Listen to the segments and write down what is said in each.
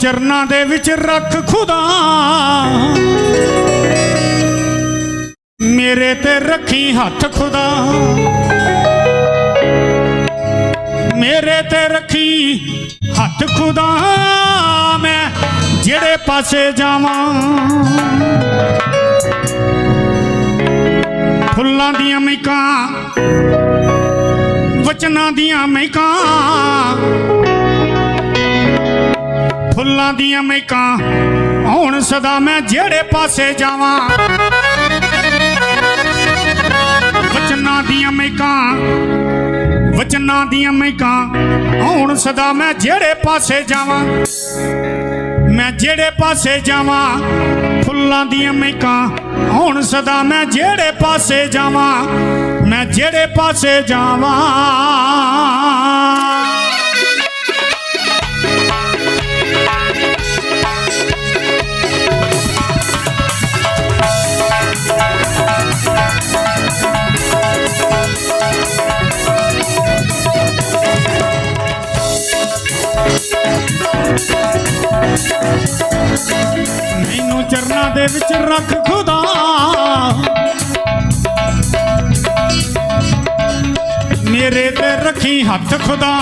ਚਰਨਾਂ ਦੇ ਵਿੱਚ ਰੱਖ ਖੁਦਾ। ਮੇਰੇ ਤੇ ਰੱਖੀ ਹੱਥ ਖੁਦਾ। ਮੇਰੇ ਤੇ ਰੱਖੀ ਹੱਥ ਖੁਦਾ। ਮੈਂ ਜਿਹੜੇ ਪਾਸੇ ਜਾਵਾਂ, ਫੁੱਲਾਂ ਦੀਆਂ ਮਹਿਕਾਂ, ਵਚਨਾਂ ਦੀਆਂ ਮਹਿਕਾਂ ਫੁੱਲਾਂ ਦੀਆਂ ਮਹਿਕਾਂ ਹੁਣ ਸਦਾ ਮੈਂ ਜਿਹੜੇ ਪਾਸੇ ਜਾਵਾਂ। ਵਚਨਾਂ ਦੀਆਂ ਮਹਿਕਾਂ, ਵਚਨਾਂ ਦੀਆਂ ਮਹਿਕਾਂ ਹੁਣ ਸਦਾ ਮੈਂ ਜਿਹੜੇ ਪਾਸੇ ਜਾਵਾਂ। ਮੈਂ ਜਿਹੜੇ ਪਾਸੇ ਜਾਵਾਂ, ਫੁੱਲਾਂ ਦੀਆਂ ਮਹਿਕਾਂ ਹੁਣ ਸਦਾ ਮੈਂ ਜਿਹੜੇ ਪਾਸੇ ਜਾਵਾਂ। ਮੈਂ ਜਿਹੜੇ ਪਾਸੇ ਜਾਵਾਂ। ਮੈਨੂੰ ਚਰਨਾਂ ਦੇ ਵਿੱਚ ਰੱਖ ਖੁਦਾ। ਮੇਰੇ ਤੇ ਰੱਖੀ ਹੱਥ ਖੁਦਾ।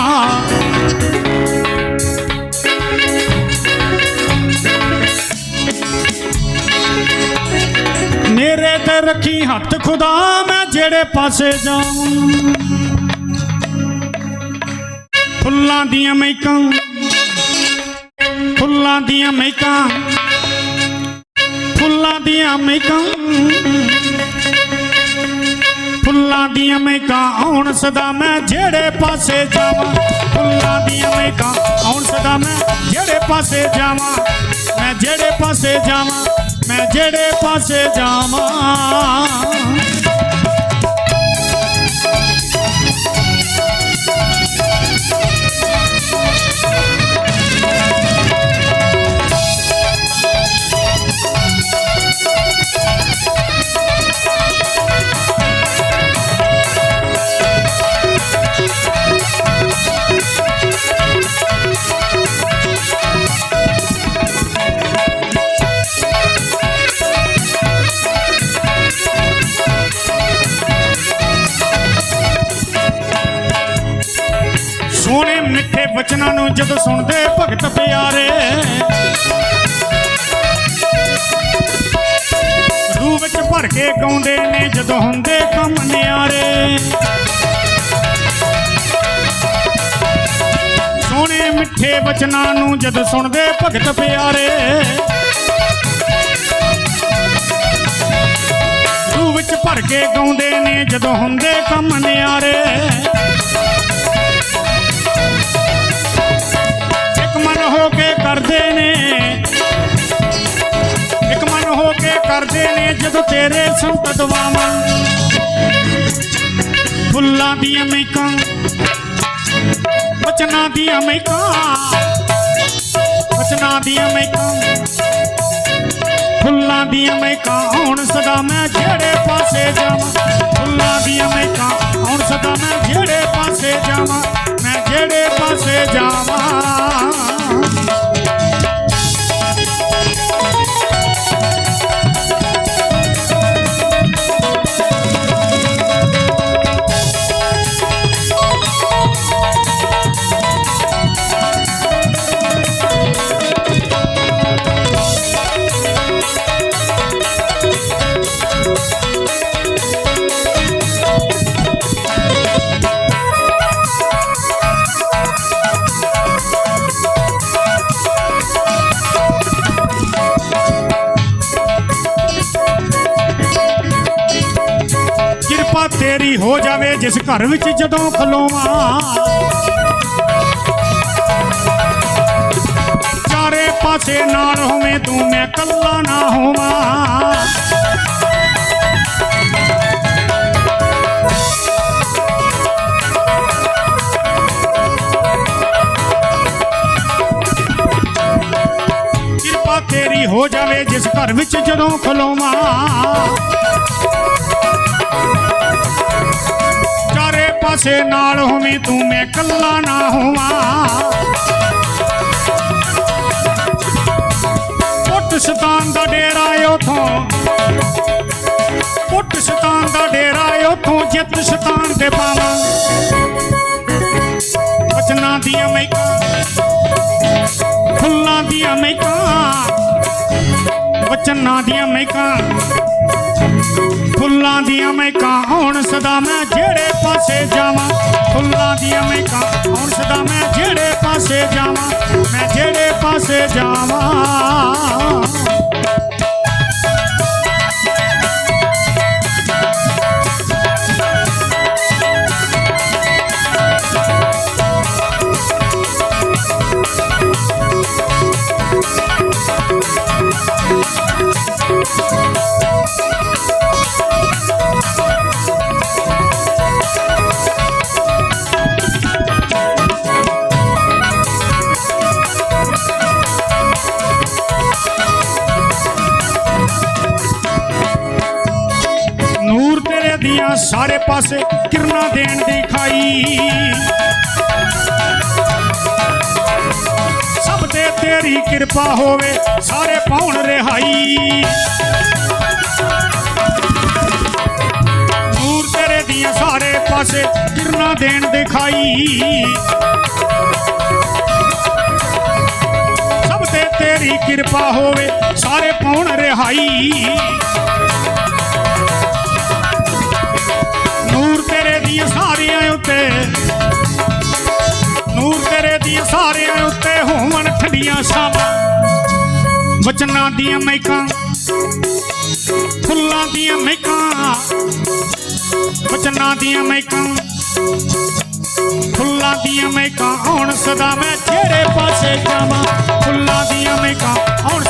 ਮੇਰੇ ਤੇ ਰੱਖੀ ਹੱਥ ਖੁਦਾ, ਮੈਂ ਜਿਹੜੇ ਪਾਸੇ ਜਾਵਾਂ ਫੁੱਲਾਂ ਦੀਆਂ ਮੈਕਾਂ ਫੁੱਲਾਂ ਦੀਆਂ ਮਹਿਕਾਂ, ਫੁੱਲਾਂ ਦੀਆਂ ਮਹਿਕਾਂ, ਫੁੱਲਾਂ ਦੀਆਂ ਮਹਿਕਾਂ ਆਉਣ ਸਦਾ ਮੈਂ ਜਿਹੜੇ ਪਾਸੇ ਜਾਵਾਂ, ਫੁੱਲਾਂ ਦੀਆਂ ਮਹਿਕਾਂ ਆਉਣ ਸਦਾ ਮੈਂ ਜਿਹੜੇ ਪਾਸੇ ਜਾਵਾਂ, ਮੈਂ ਜਿਹੜੇ ਪਾਸੇ ਜਾਵਾਂ, ਮੈਂ ਜਿਹੜੇ ਪਾਸੇ ਜਾਵਾਂ। ਸੁਣਦੇ ਭਗਤ ਪਿਆਰੇ। ਰੂਹ ਵਿੱਚ ਭਰ ਕੇ ਗਾਉਂਦੇ ਨੇ ਜਦੋਂ ਹੁੰਦੇ ਕੰਮ ਨਿਆਰੇ। ਸੋਹਣੇ ਮਿੱਠੇ ਬਚਨਾਂ ਨੂੰ ਜਦ ਸੁਣਦੇ ਭਗਤ ਪਿਆਰੇ। ਰੂਹ ਵਿੱਚ ਭਰ ਕੇ ਗਾਉਂਦੇ ਨੇ ਜਦੋਂ ਹੁੰਦੇ ਕੰਮ ਨਿਆਰੇ। ਕਰਦੇ ਨੇ। ਇੱਕ ਮਨ ਹੋ ਕੇ ਕਰਦੇ ਨੇ ਜਦੋਂ ਤੇਰੇ ਸੰਤ ਦਵਾਵਾਂ ਫੁੱਲਾਂ ਦੀਆਂ ਮਹਿਕਾਂ, ਬਚਨਾਂ ਦੀਆਂ ਮਹਿਕਾਂ, ਬਚਨਾਂ ਦੀਆਂ ਮਹਿਕਾਂ, ਫੁੱਲਾਂ ਦੀਆਂ ਮਹਿਕਾਂ। ਹੁਣ ਸਦਾ ਮੈਂ ਜਿਹੜੇ ਪਾਸੇ ਜਾਵਾਂ, ਫੁੱਲਾਂ ਦੀਆਂ ਮਹਿਕਾਂ। ਹੁਣ ਸਦਾ ਮੈਂ ਜਿਹੜੇ ਪਾਸੇ ਜਾਵਾਂ, ਮੈਂ ਜਿਹੜੇ ਪਾਸੇ ਜਾਵਾਂ। ਹੋ ਜਾਵੇ ਜਿਸ ਘਰ ਵਿੱਚ ਜਦੋਂ ਖਲੋਵਾਂ। ਚਾਰੇ ਪਾਸੇ ਨਾਲ ਹੋਵੇਂ ਤੂੰ ਮੈਂ ਕੱਲਾ ਨਾ ਹੋਵਾਂ। ਕਿਰਪਾ ਤੇਰੀ ਹੋ ਜਾਵੇ ਜਿਸ ਘਰ ਵਿੱਚ ਜਦੋਂ ਖਲੋਵਾਂ। ਪਾਸੇ ਨਾਲ ਹੋਵੇਂ ਤੂੰ ਮੈਂ ਕੱਲਾ ਨਾ ਹੋਵਾਂ। ਪੁੱਟ ਸ਼ਤਾਨ ਦਾ ਡੇਰਾ ਏ ਉਥੋਂ। ਪੁੱਟ ਸ਼ਤਾਨ ਦਾ ਡੇਰਾ ਉਥੋਂ, ਜਿੱਤ ਸ਼ਤਾਨ ਦੇ ਪਾਵਾਂ। ਬਚਨਾਂ ਦੀਆਂ ਮਹਿਕਾਂ, ਫੁੱਲਾਂ ਦੀਆਂ ਮਹਿਕਾਂ ਬਚਨਾਂ ਦੀਆਂ ਮਹਿਕਾਂ। ਫੁੱਲਾਂ ਦੀਆਂ ਮਹਿਕਾਂ, ਹੁਣ ਸਦਾ ਮੈਂ ਜਿਹੜੇ ਪਾਸੇ ਜਾਵਾਂ। ਫੁੱਲਾਂ ਦੀਆਂ ਮਹਿਕਾਂ, ਹੁਣ ਸਦਾ ਮੈਂ ਜਿਹੜੇ ਪਾਸੇ ਜਾਵਾਂ। ਮੈਂ ਜਿਹੜੇ ਪਾਸੇ ਜਾਵਾਂ। ਪਾਸੇ ਕਿਰਨਾਂ ਦੇਣ ਦੀ ਖਾਈ। ਸਭ ਤੇ ਤੇਰੀ ਕਿਰਪਾ ਹੋਵੇ, ਸਾਰੇ ਪਾਉਣ ਰਿਹਾਈ। ਨੂਰ ਤੇਰੇ ਦੀਆਂ ਸਾਰੇ ਪਾਸੇ ਕਿਰਨਾਂ ਦੇਣ ਦੀ ਖਾਈ। ਸਭ ਤੇ ਤੇਰੀ ਕਿਰਪਾ ਹੋਵੇ, ਸਾਰੇ ਪਾਉਣ ਰਿਹਾਈ। ਨੂਰ ਤੇਰੇ ਦੀਆਂ ਸਾਰਿਆਂ ਉੱਤੇ ਹੋਵਣ ਠੰਡੀਆਂ ਛਾਵਾਂ। ਵਚਨਾਂ ਦੀਆਂ ਮਹਿਕਾਂ, ਫੁੱਲਾਂ ਦੀਆਂ ਮਹਿਕਾਂ, ਵਚਨਾਂ ਦੀਆਂ ਮਹਿਕਾਂ, ਫੁੱਲਾਂ ਦੀਆਂ ਮਹਿਕਾਂ। ਹੁਣ ਸਦਾ ਮੈਂ ਜਿਹੜੇ ਪਾਸੇ ਜਾਵਾਂ। ਫੁੱਲਾਂ ਦੀਆਂ ਮਹਿਕਾਂ, ਹੁਣ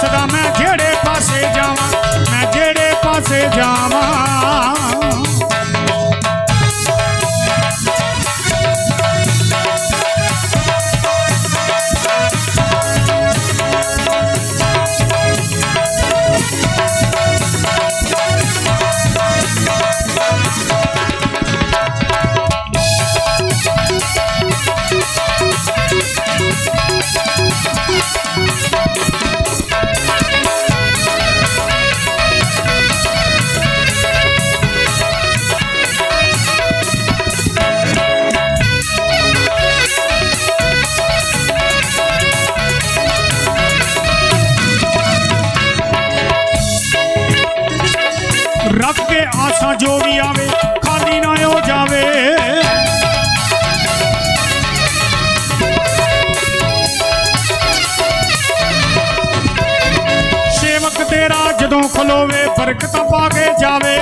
ਖਲੋਵੇ ਬਰਕਤ ਪਾ ਕੇ ਜਾਵੇ।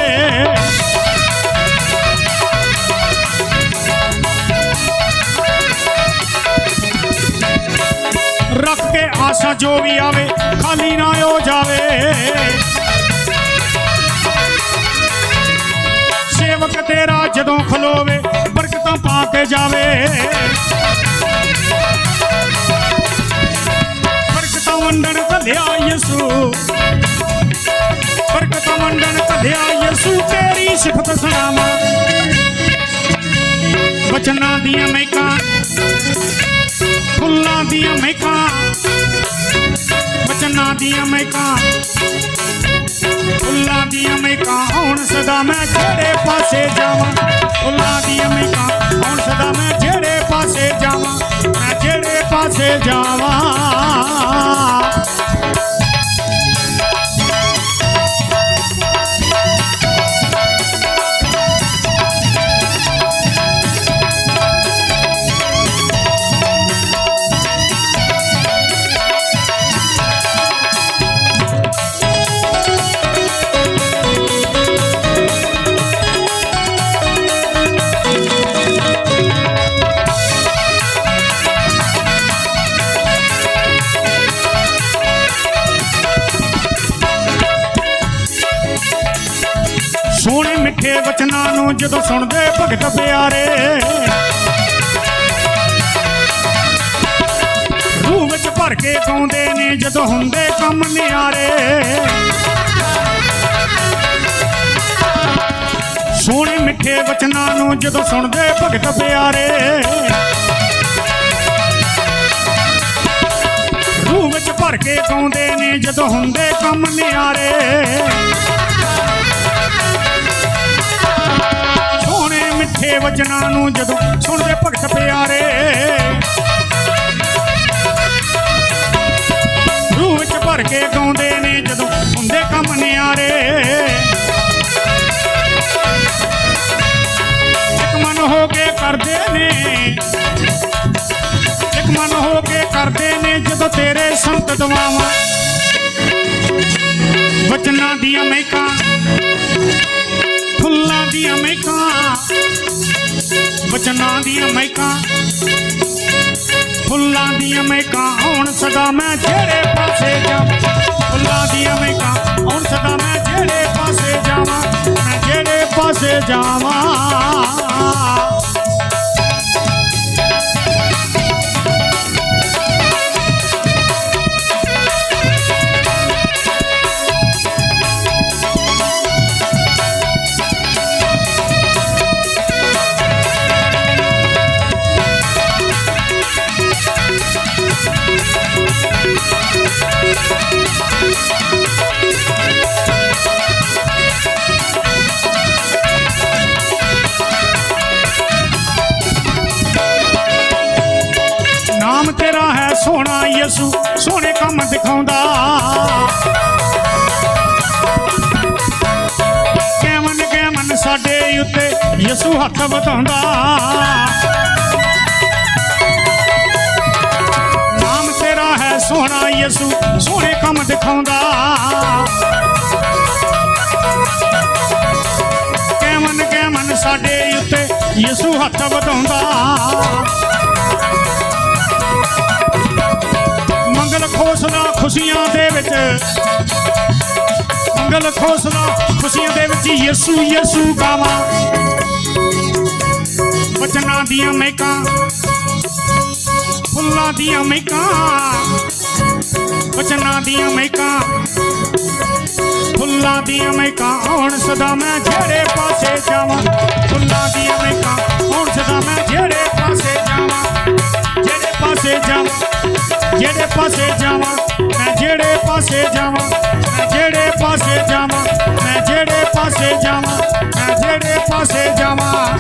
ਰੱਖ ਕੇ ਆਸ਼ਾ ਜੋ ਵੀ ਆਵੇ, ਖਾਲੀ ਨਾ ਹੋ ਜਾਵੇ। ਸੇਵਕ ਤੇਰਾ ਜਦੋਂ ਖਲੋਵੇ, ਬਰਕਤਾਂ ਪਾ ਕੇ ਜਾਵੇ। ਬਰਕਤਾਂ ਵੰਡਣ ਕੱਲਿਆ ਯਿਸੂ। ਬਰਕਤਾਂ ਵੰਡਣ ਕੱਲਿਆ ਯਿਸੂ ਤੇਰੀ ਸਿਫਤ ਸੁਣਾਵਾਂ ਬਚਨਾਂ ਦੀਆਂ ਮਹਿਕਾਂ ਫੁੱਲਾਂ ਦੀਆਂ ਮਹਿਕਾਂ ਬਚਨਾਂ ਦੀਆਂ ਮਹਿਕਾਂ ਫੁੱਲਾਂ ਦੀਆਂ ਮਹਿਕਾਂ ਹੁਣ ਸਦਾ ਮੈਂ ਜਿਹੜੇ ਪਾਸੇ ਜਾਵਾਂ ਫੁੱਲਾਂ ਦੀਆਂ ਮਹਿਕਾਂ ਹੁਣ ਸਦਾ ਮੈਂ ਜਿਹੜੇ ਪਾਸੇ ਜਾਵਾਂ ਮੈਂ ਜਿਹੜੇ ਪਾਸੇ ਜਾਵਾਂ ਸੋਹਣੇ ਮਿੱਠੇ ਵਚਨਾਂ ਨੂੰ ਜਦੋਂ ਸੁਣਦੇ ਭਗਤ ਪਿਆਰੇ। ਰੂਹ ਵਿੱਚ ਭਰ ਕੇ ਗਾਉਂਦੇ ਨੇ ਜਦੋਂ ਹੁੰਦੇ ਕੰਮ ਨਿਆਰੇ। ਸੋਹਣੇ ਮਿੱਠੇ ਵਚਨਾਂ ਨੂੰ ਜਦੋਂ ਸੁਣਦੇ ਭਗਤ ਪਿਆਰੇ। ਰੂਹ ਵਿੱਚ ਭਰ ਕੇ ਗਾਉਂਦੇ ਨੇ ਜਦੋਂ ਹੁੰਦੇ ਕੰਮ ਨਿਆਰੇ। ਮਿੱਠੇ ਵਚਨਾਂ ਨੂੰ ਜਦੋਂ ਸੁਣਦੇ ਭਗਤ ਪਿਆਰੇ। ਰੂਹ ਵਿੱਚ ਭਰ ਕੇ ਗਾਉਂਦੇ ਨੇ ਜਦੋਂ ਹੁੰਦੇ ਕੰਮ ਨਿਆਰੇ। ਇੱਕ ਮਨ ਹੋ ਕੇ ਕਰਦੇ ਨੇ, ਇੱਕ ਮਨ ਹੋ ਕੇ ਕਰਦੇ ਨੇ ਜਦੋਂ ਤੇਰੇ ਸੰਤ ਦੁਆਵਾਂ ਵਚਨਾਂ ਦੀਆਂ ਮਹਿਕਾਂ ਫੁੱਲਾਂ ਦੀਆਂ ਮਹਿਕਾਂ ਵਚਨਾਂ ਦੀਆਂ ਮਹਿਕਾਂ, ਫੁੱਲਾਂ ਦੀਆਂ ਮਹਿਕਾਂ, ਆਉਣ ਸਦਾ ਮੈਂ ਜਿਹੜੇ ਪਾਸੇ ਜਾਵਾਂ। ਫੁੱਲਾਂ ਦੀਆਂ ਮਹਿਕਾਂ, ਆਉਣ ਸਦਾ ਮੈਂ ਜਿਹੜੇ ਪਾਸੇ ਜਾਵਾਂ, ਮੈਂ ਜਿਹੜੇ ਪਾਸੇ ਜਾਵਾਂ। ਸੋਹਣੇ ਕੰਮ ਦਿਖਾਉਂਦਾ। ਕੈਮਨ ਕੈਮਨ ਸਾਡੇ ਉੱਤੇ ਯਿਸੂ ਹੱਥ ਵਧਾਉਂਦਾ। ਨਾਮ ਤੇਰਾ ਹੈ ਸੋਹਣਾ ਯਿਸੂ, ਸੋਹਣੇ ਕੰਮ ਦਿਖਾਉਂਦਾ। ਕੈਮਨ ਕੈਮਨ ਸਾਡੇ ਉੱਤੇ ਯਿਸੂ ਹੱਥ ਵਧਾਉਂਦਾ। ਮੰਗਲ ਖੋਸਲਾ ਖੁਸ਼ੀਆਂ ਦੇ ਵਿੱਚ। ਮੰਗਲ ਖੋਸਲਾ ਖੁਸ਼ੀਆਂ ਦੇ ਵਿੱਚ ਯਿਸੂ ਯਿਸੂ ਗਾਵਾਂ। ਬਚਨਾਂ ਦੀਆਂ ਮਹਿਕਾਂ, ਫੁੱਲਾਂ ਦੀਆਂ ਮਹਿਕਾਂ। ਬਚਨਾਂ ਦੀਆਂ ਮਹਿਕਾਂ, ਫੁੱਲਾਂ ਦੀਆਂ ਮਹਿਕਾਂ। ਆਉਣ ਸਦਾ ਮੈਂ ਜਿਹੜੇ ਪਾਸੇ ਜਾਵਾਂ, ਫੁੱਲਾਂ ਦੀਆਂ ਮਹਿਕਾਂ। ਆਉਣ ਸਦਾ ਮੈਂ ਜਿਹੜੇ ਪਾਸੇ ਜਾਵਾਂ, ਜਿਹੜੇ ਪਾਸੇ ਜਾਵਾਂ। ਜਿਹੜੇ ਪਾਸੇ ਜਾਵਾਂ, ਮੈਂ ਜਿਹੜੇ ਪਾਸੇ ਜਾਵਾਂ, ਮੈਂ ਜਿਹੜੇ ਪਾਸੇ ਜਾਵਾਂ, ਮੈਂ ਜਿਹੜੇ ਪਾਸੇ ਜਾਵਾਂ, ਮੈਂ ਜਿਹੜੇ ਪਾਸੇ ਜਾਵਾਂ।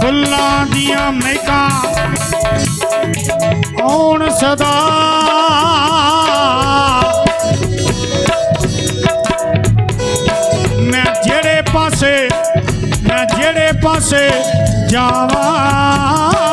ਫੁੱਲਾਂ ਦੀਆਂ ਮਹਿਕਾਂ ਆਉਣ ਸਦਾ। ਮੈਂ ਜਿਹੜੇ ਪਾਸੇ, ਮੈਂ ਜਿਹੜੇ ਪਾਸੇ ਜਾਵਾਂ।